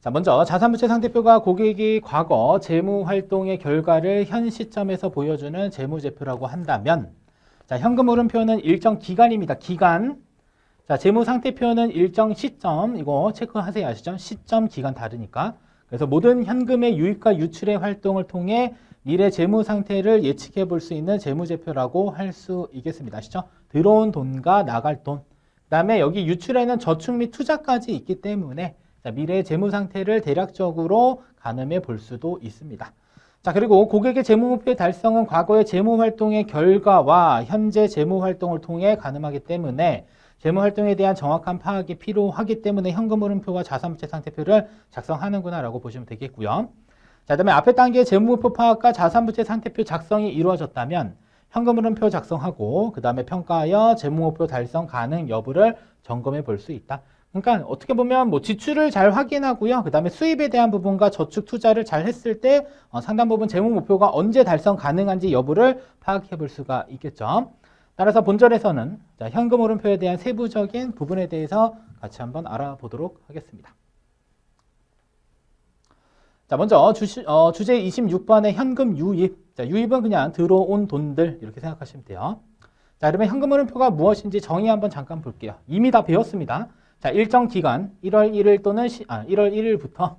자, 먼저 자산부채 상태표가 고객이 과거 재무 활동의 결과를 현 시점에서 보여주는 재무제표라고 한다면 자, 현금 흐름표는 일정 기간입니다. 기간. 자, 재무 상태표는 일정 시점. 이거 체크하세요. 아시죠? 시점, 기간 다르니까. 그래서 모든 현금의 유입과 유출의 활동을 통해 미래 재무 상태를 예측해 볼 수 있는 재무제표라고 할 수 있겠습니다. 아시죠? 들어온 돈과 나갈 돈. 그 다음에 여기 유출에는 저축 및 투자까지 있기 때문에 자, 미래 재무 상태를 대략적으로 가늠해 볼 수도 있습니다. 자, 그리고 고객의 재무 목표의 달성은 과거의 재무 활동의 결과와 현재 재무 활동을 통해 가늠하기 때문에 재무 활동에 대한 정확한 파악이 필요하기 때문에 현금 흐름표와 자산부채 상태표를 작성하는구나라고 보시면 되겠고요. 자, 그다음에 앞에 단계의 재무 목표 파악과 자산부채 상태표 작성이 이루어졌다면 현금 흐름표 작성하고 그다음에 평가하여 재무 목표 달성 가능 여부를 점검해 볼 수 있다. 그러니까 어떻게 보면 뭐 지출을 잘 확인하고요. 그 다음에 수입에 대한 부분과 저축 투자를 잘 했을 때 어, 상당 부분 재무 목표가 언제 달성 가능한지 여부를 파악해 볼 수가 있겠죠. 따라서 본절에서는 자, 현금 흐름표에 대한 세부적인 부분에 대해서 같이 한번 알아보도록 하겠습니다. 자, 먼저 주시, 어, 주제 26번의 현금 유입. 자, 유입은 그냥 들어온 돈들 이렇게 생각하시면 돼요. 자, 그러면 현금 흐름표가 무엇인지 정의 한번 잠깐 볼게요. 이미 다 배웠습니다. 자, 일정 기간 1월 1일 또는 시, 아, 1월 1일부터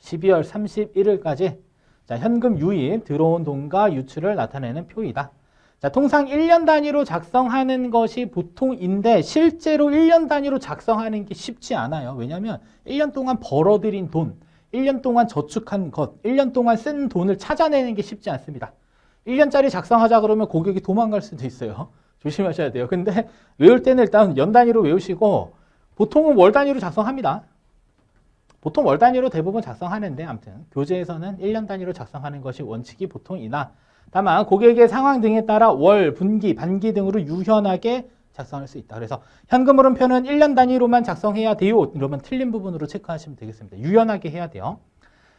12월 31일까지 자, 현금 유입, 들어온 돈과 유출을 나타내는 표이다. 자, 통상 1년 단위로 작성하는 것이 보통인데 실제로 1년 단위로 작성하는 게 쉽지 않아요. 왜냐하면 1년 동안 벌어들인 돈, 1년 동안 저축한 것, 1년 동안 쓴 돈을 찾아내는 게 쉽지 않습니다. 1년짜리 작성하자 그러면 고객이 도망갈 수도 있어요. 조심하셔야 돼요. 근데 외울 때는 일단 연 단위로 외우시고 보통은 월 단위로 작성합니다. 보통 월 단위로 대부분 작성하는데 아무튼 교재에서는 1년 단위로 작성하는 것이 원칙이 보통이나 다만 고객의 상황 등에 따라 월, 분기, 반기 등으로 유연하게 작성할 수 있다. 그래서 현금 흐름표는 1년 단위로만 작성해야 돼요. 이러면 틀린 부분으로 체크하시면 되겠습니다. 유연하게 해야 돼요.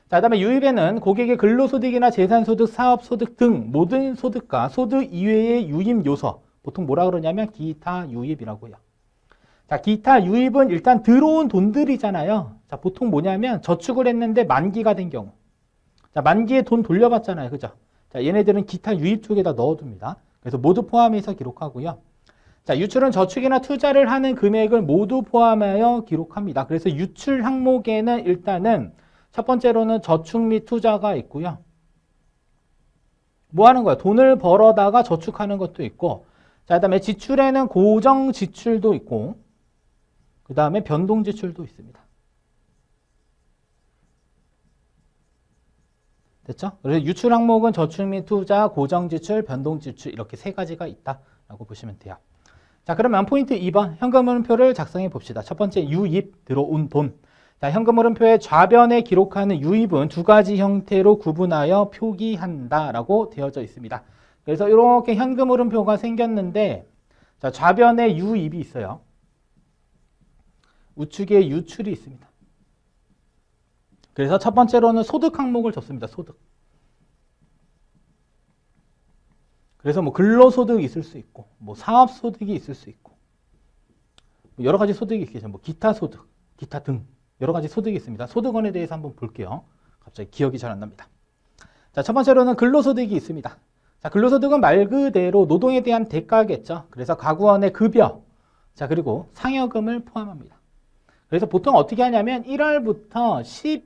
자, 그다음에 유입에는 고객의 근로소득이나 재산소득, 사업소득 등 모든 소득과 소득 이외의 유입 요소, 보통 뭐라 그러냐면 기타 유입이라고 해요. 자, 기타 유입은 일단 들어온 돈들이잖아요. 자, 보통 뭐냐면 저축을 했는데 만기가 된 경우. 자, 만기에 돈 돌려받잖아요. 그죠? 자, 얘네들은 기타 유입 쪽에다 넣어둡니다. 그래서 모두 포함해서 기록하고요. 자, 유출은 저축이나 투자를 하는 금액을 모두 포함하여 기록합니다. 그래서 유출 항목에는 일단은 첫 번째로는 저축 및 투자가 있고요. 뭐 하는 거야? 돈을 벌어다가 저축하는 것도 있고, 자, 그 다음에 지출에는 고정 지출도 있고, 그 다음에 변동 지출도 있습니다. 됐죠? 그래서 유출 항목은 저축 및 투자, 고정 지출, 변동 지출 이렇게 세 가지가 있다라고 보시면 돼요. 자, 그러면 포인트 2번 현금 흐름표를 작성해 봅시다. 첫 번째 유입 들어온 돈. 자, 현금 흐름표의 좌변에 기록하는 유입은 두 가지 형태로 구분하여 표기한다라고 되어져 있습니다. 그래서 이렇게 현금 흐름표가 생겼는데 자, 좌변에 유입이 있어요. 우측에 유출이 있습니다. 그래서 첫 번째로는 소득 항목을 줬습니다. 소득. 그래서 뭐 근로소득이 있을 수 있고, 뭐 사업소득이 있을 수 있고, 뭐 여러 가지 소득이 있겠죠. 뭐 기타 소득, 기타 등 여러 가지 소득이 있습니다. 소득원에 대해서 한번 볼게요. 갑자기 기억이 잘 안 납니다. 자, 첫 번째로는 근로소득이 있습니다. 자, 근로소득은 말 그대로 노동에 대한 대가겠죠. 그래서 가구원의 급여, 자, 그리고 상여금을 포함합니다. 그래서 보통 어떻게 하냐면 1월부터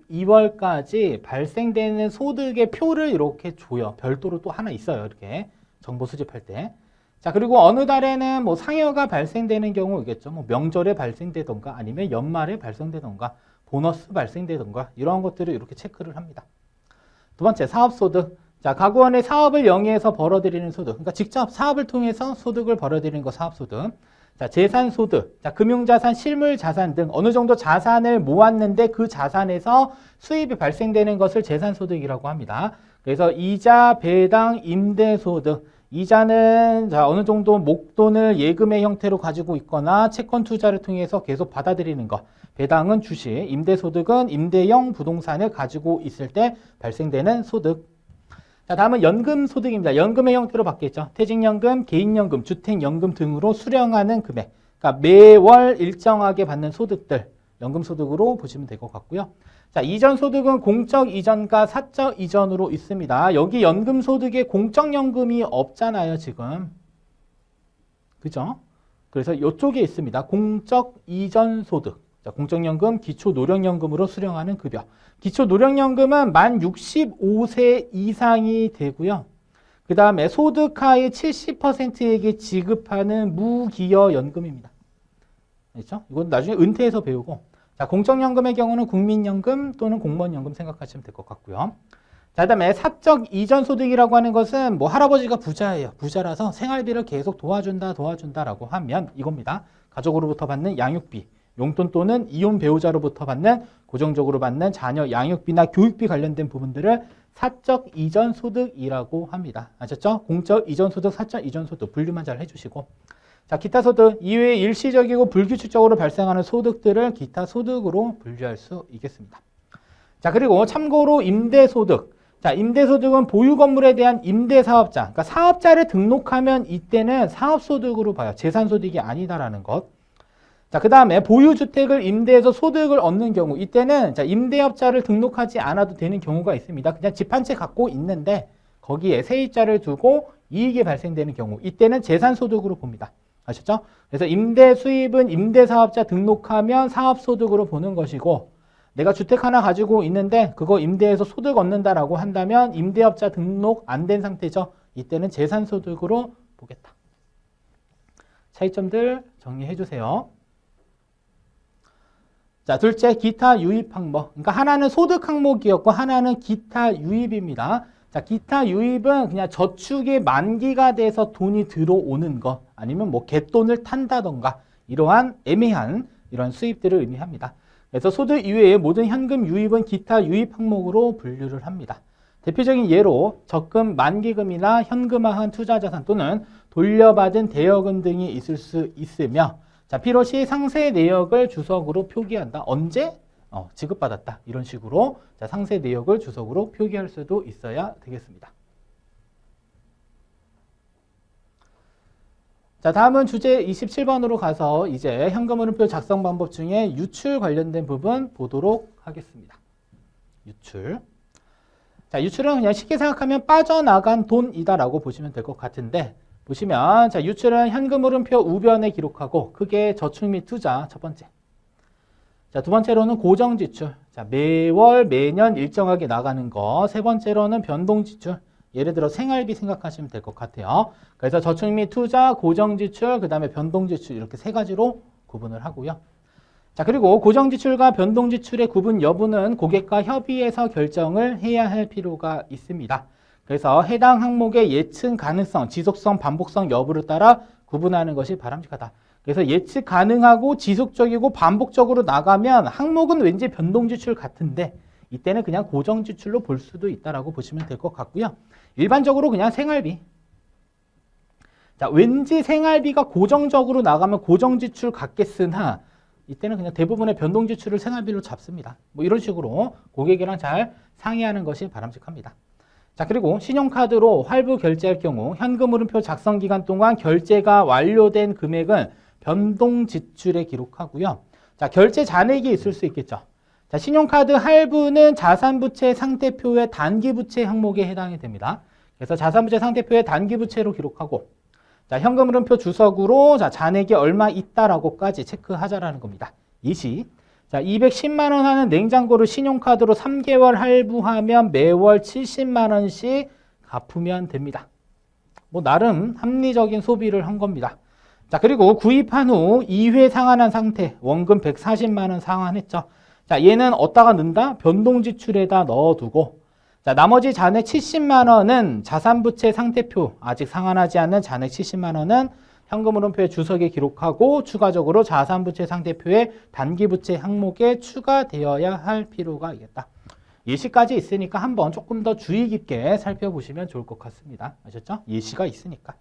12월까지 발생되는 소득의 표를 이렇게 줘요. 별도로 또 하나 있어요. 이렇게 정보 수집할 때. 자, 그리고 어느 달에는 뭐 상여가 발생되는 경우겠죠. 뭐 명절에 발생되던가 아니면 연말에 발생되던가 보너스 발생되던가 이런 것들을 이렇게 체크를 합니다. 두 번째, 사업소득. 자, 가구원의 사업을 영위해서 벌어들이는 소득. 그러니까 직접 사업을 통해서 소득을 벌어들이는 거 사업소득. 자, 재산 소득. 자, 금융자산, 실물자산 등 어느 정도 자산을 모았는데 그 자산에서 수입이 발생되는 것을 재산 소득이라고 합니다. 그래서 이자, 배당, 임대 소득. 이자는 자, 어느 정도 목돈을 예금의 형태로 가지고 있거나 채권 투자를 통해서 계속 받아들이는 것. 배당은 주식, 임대 소득은 임대형 부동산을 가지고 있을 때 발생되는 소득. 자, 다음은 연금 소득입니다. 연금의 형태로 바뀌었죠. 퇴직연금, 개인연금, 주택연금 등으로 수령하는 금액. 그러니까 매월 일정하게 받는 소득들. 연금소득으로 보시면 될 것 같고요. 자, 이전 소득은 공적 이전과 사적 이전으로 있습니다. 여기 연금소득에 공적연금이 없잖아요, 지금. 그죠? 그래서 이쪽에 있습니다. 공적 이전 소득. 자, 공적연금, 기초노령연금으로 수령하는 급여. 기초노령연금은 만 65세 이상이 되고요. 그 다음에 소득하의 70%에게 지급하는 무기여 연금입니다. 그렇죠? 이건 나중에 은퇴해서 배우고 자, 공적연금의 경우는 국민연금 또는 공무원연금 생각하시면 될 것 같고요. 자, 그다음에 사적 이전 소득이라고 하는 것은 뭐 할아버지가 부자예요. 부자라서 생활비를 계속 도와준다, 도와준다라고 하면 이겁니다. 가족으로부터 받는 양육비, 용돈 또는 이혼 배우자로부터 받는 고정적으로 받는 자녀 양육비나 교육비 관련된 부분들을 사적 이전 소득이라고 합니다. 아셨죠? 공적 이전 소득, 사적 이전 소득 분류만 잘 해주시고 자, 기타 소득 이외에 일시적이고 불규칙적으로 발생하는 소득들을 기타 소득으로 분류할 수 있겠습니다. 자, 그리고 참고로 임대 소득. 자, 임대 소득은 보유 건물에 대한 임대 사업자. 그러니까 사업자를 등록하면 이때는 사업 소득으로 봐요. 재산 소득이 아니다라는 것. 자, 그 다음에 보유 주택을 임대해서 소득을 얻는 경우 이때는 자, 임대업자를 등록하지 않아도 되는 경우가 있습니다. 그냥 집 한 채 갖고 있는데 거기에 세입자를 두고 이익이 발생되는 경우 이때는 재산 소득으로 봅니다. 아셨죠? 그래서 임대 수입은 임대 사업자 등록하면 사업 소득으로 보는 것이고 내가 주택 하나 가지고 있는데 그거 임대해서 소득 얻는다라고 한다면 임대업자 등록 안 된 상태죠. 이때는 재산 소득으로 보겠다. 차이점들 정리해 주세요. 자, 둘째 기타 유입 항목. 그러니까 하나는 소득 항목이었고 하나는 기타 유입입니다. 자, 기타 유입은 그냥 저축의 만기가 돼서 돈이 들어오는 것 아니면 뭐 갯돈을 탄다던가 이러한 애매한 이런 수입들을 의미합니다. 그래서 소득 이외의 모든 현금 유입은 기타 유입 항목으로 분류를 합니다. 대표적인 예로 적금 만기금이나 현금화한 투자자산 또는 돌려받은 대여금 등이 있을 수 있으며 자, 필요시 상세 내역을 주석으로 표기한다. 언제? 어, 지급받았다. 이런 식으로 자, 상세 내역을 주석으로 표기할 수도 있어야 되겠습니다. 자, 다음은 주제 27번으로 가서 이제 현금흐름표 작성 방법 중에 유출 관련된 부분 보도록 하겠습니다. 유출. 자, 유출은 그냥 쉽게 생각하면 빠져나간 돈이다라고 보시면 될 것 같은데 보시면 자, 유출은 현금 흐름표 우변에 기록하고 크게 저축 및 투자 첫 번째. 자, 두 번째로는 고정 지출. 자, 매월 매년 일정하게 나가는 거. 세 번째로는 변동 지출. 예를 들어 생활비 생각하시면 될 것 같아요. 그래서 저축 및 투자, 고정 지출, 그다음에 변동 지출 이렇게 세 가지로 구분을 하고요. 자, 그리고 고정 지출과 변동 지출의 구분 여부는 고객과 협의해서 결정을 해야 할 필요가 있습니다. 그래서 해당 항목의 예측 가능성, 지속성, 반복성 여부를 따라 구분하는 것이 바람직하다. 그래서 예측 가능하고 지속적이고 반복적으로 나가면 항목은 왠지 변동 지출 같은데 이때는 그냥 고정 지출로 볼 수도 있다라고 보시면 될 것 같고요. 일반적으로 그냥 생활비. 자, 왠지 생활비가 고정적으로 나가면 고정 지출 같겠으나 이때는 그냥 대부분의 변동 지출을 생활비로 잡습니다. 뭐 이런 식으로 고객이랑 잘 상의하는 것이 바람직합니다. 자, 그리고 신용카드로 할부 결제할 경우 현금흐름표 작성 기간 동안 결제가 완료된 금액은 변동 지출에 기록하고요. 자, 결제 잔액이 있을 수 있겠죠. 자, 신용카드 할부는 자산부채 상태표의 단기부채 항목에 해당이 됩니다. 그래서 자산부채 상태표의 단기부채로 기록하고 자, 현금흐름표 주석으로 자, 잔액이 얼마 있다라고까지 체크하자라는 겁니다. 이 시. 자, 210만 원 하는 냉장고를 신용카드로 3개월 할부하면 매월 70만 원씩 갚으면 됩니다. 뭐 나름 합리적인 소비를 한 겁니다. 자, 그리고 구입한 후 2회 상환한 상태, 원금 140만 원 상환했죠. 자, 얘는 어디다가 넣는다? 변동 지출에다 넣어 두고 자, 나머지 잔액 70만 원은 자산 부채 상태표 아직 상환하지 않은 잔액 70만 원은 현금흐름표의 주석에 기록하고 추가적으로 자산부채 상태표의 단기부채 항목에 추가되어야 할 필요가 있겠다. 예시까지 있으니까 한번 조금 더 주의 깊게 살펴보시면 좋을 것 같습니다. 아셨죠? 예시가 있으니까.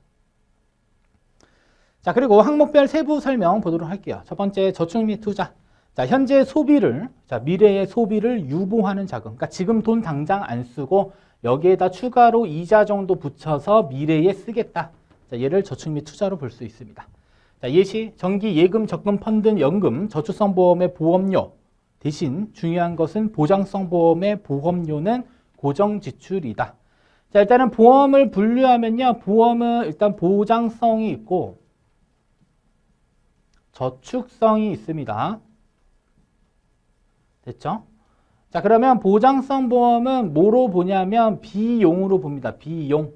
자, 그리고 항목별 세부 설명 보도록 할게요. 첫 번째 저축 및 투자. 자, 현재 소비를, 자, 미래의 소비를 유보하는 자금. 그러니까 지금 돈 당장 안 쓰고 여기에다 추가로 이자 정도 붙여서 미래에 쓰겠다. 자, 얘를 저축 및 투자로 볼 수 있습니다. 자, 예시, 정기, 예금, 적금, 펀드, 연금, 저축성 보험의 보험료 대신 중요한 것은 보장성 보험의 보험료는 고정 지출이다. 자, 일단은 보험을 분류하면요. 보험은 일단 보장성이 있고 저축성이 있습니다. 됐죠? 자, 그러면 보장성 보험은 뭐로 보냐면 비용으로 봅니다. 비용.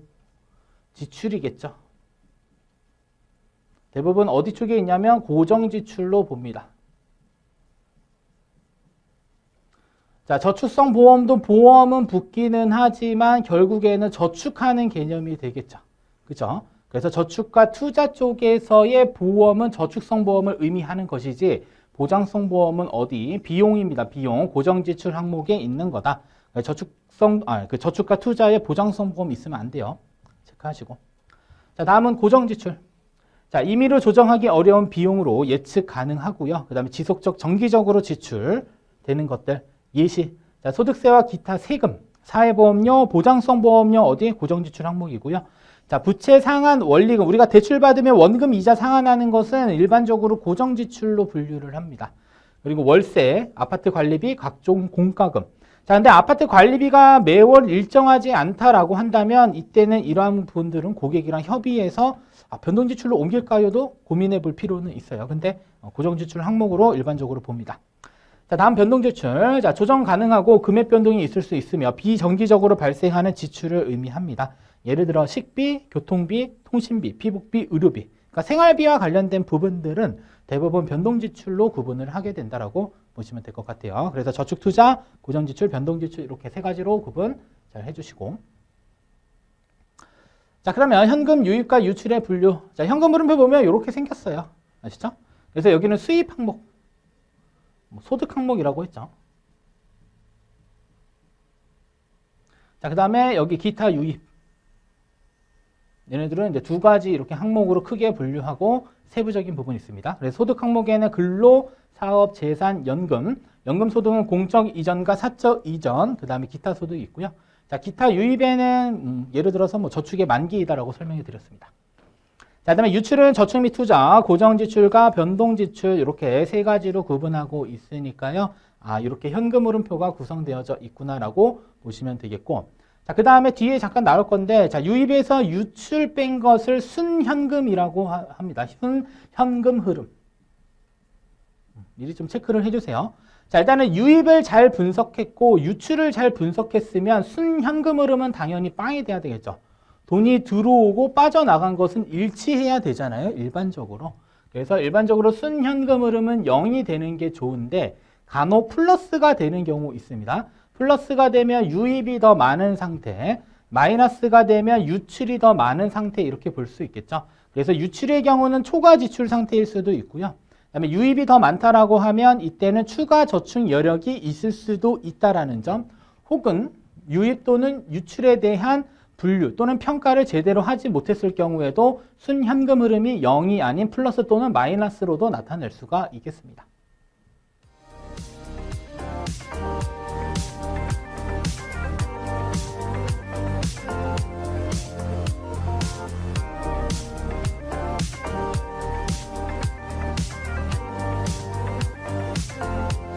지출이겠죠. 대부분 어디 쪽에 있냐면 고정 지출로 봅니다. 자, 저축성 보험도 보험은 붙기는 하지만 결국에는 저축하는 개념이 되겠죠. 그죠? 그래서 저축과 투자 쪽에서의 보험은 저축성 보험을 의미하는 것이지 보장성 보험은 어디? 비용입니다. 비용. 고정 지출 항목에 있는 거다. 저축성, 아, 그 저축과 투자에 보장성 보험 있으면 안 돼요. 체크하시고. 자, 다음은 고정 지출. 자, 임의로 조정하기 어려운 비용으로 예측 가능하고요. 그 다음에 지속적, 정기적으로 지출되는 것들. 예시. 자, 소득세와 기타 세금, 사회보험료, 보장성 보험료 어디? 고정지출 항목이고요. 자, 부채 상한 원리금. 우리가 대출 받으면 원금 이자 상환하는 것은 일반적으로 고정지출로 분류를 합니다. 그리고 월세, 아파트 관리비, 각종 공과금. 자, 근데 아파트 관리비가 매월 일정하지 않다라고 한다면 이때는 이러한 부분들은 고객이랑 협의해서 아, 변동 지출로 옮길까요도 고민해 볼 필요는 있어요. 근데 어, 고정 지출 항목으로 일반적으로 봅니다. 자, 다음 변동 지출. 자, 조정 가능하고 금액 변동이 있을 수 있으며 비정기적으로 발생하는 지출을 의미합니다. 예를 들어 식비, 교통비, 통신비, 피복비, 의료비. 그러니까 생활비와 관련된 부분들은 대부분 변동 지출로 구분을 하게 된다라고 보시면 될 것 같아요. 그래서 저축 투자, 고정 지출, 변동 지출 이렇게 세 가지로 구분 잘 해주시고. 자, 그러면 현금 유입과 유출의 분류. 자, 현금 흐름표 보면 이렇게 생겼어요. 아시죠? 그래서 여기는 수입 항목. 뭐 소득 항목이라고 했죠. 자, 그 다음에 여기 기타 유입. 얘네들은 이제 두 가지 이렇게 항목으로 크게 분류하고 세부적인 부분이 있습니다. 그래서 소득 항목에는 근로, 사업, 재산, 연금. 연금 소득은 공적 이전과 사적 이전, 그 다음에 기타 소득이 있고요. 자, 기타 유입에는 음, 예를 들어서 뭐 저축의 만기이다라고 설명해 드렸습니다. 자, 그다음에 유출은 저축 및 투자, 고정 지출과 변동 지출 이렇게 세 가지로 구분하고 있으니까요. 아, 이렇게 현금 흐름표가 구성되어져 있구나라고 보시면 되겠고. 자, 그 다음에 뒤에 잠깐 나올 건데 자, 유입에서 유출 뺀 것을 순현금이라고 하- 합니다. 순현금 흐름. 음, 미리 좀 체크를 해 주세요. 자, 일단은 유입을 잘 분석했고 유출을 잘 분석했으면 순현금 흐름은 당연히 빵이 돼야 되겠죠. 돈이 들어오고 빠져나간 것은 일치해야 되잖아요. 일반적으로. 그래서 일반적으로 순현금 흐름은 0이 되는 게 좋은데 간혹 플러스가 되는 경우 있습니다. 플러스가 되면 유입이 더 많은 상태, 마이너스가 되면 유출이 더 많은 상태 이렇게 볼 수 있겠죠. 그래서 유출의 경우는 초과 지출 상태일 수도 있고요. 그다음에 유입이 더 많다라고 하면 이때는 추가 저축 여력이 있을 수도 있다라는 점, 혹은 유입 또는 유출에 대한 분류 또는 평가를 제대로 하지 못했을 경우에도 순현금 흐름이 0이 아닌 플러스 또는 마이너스로도 나타낼 수가 있겠습니다.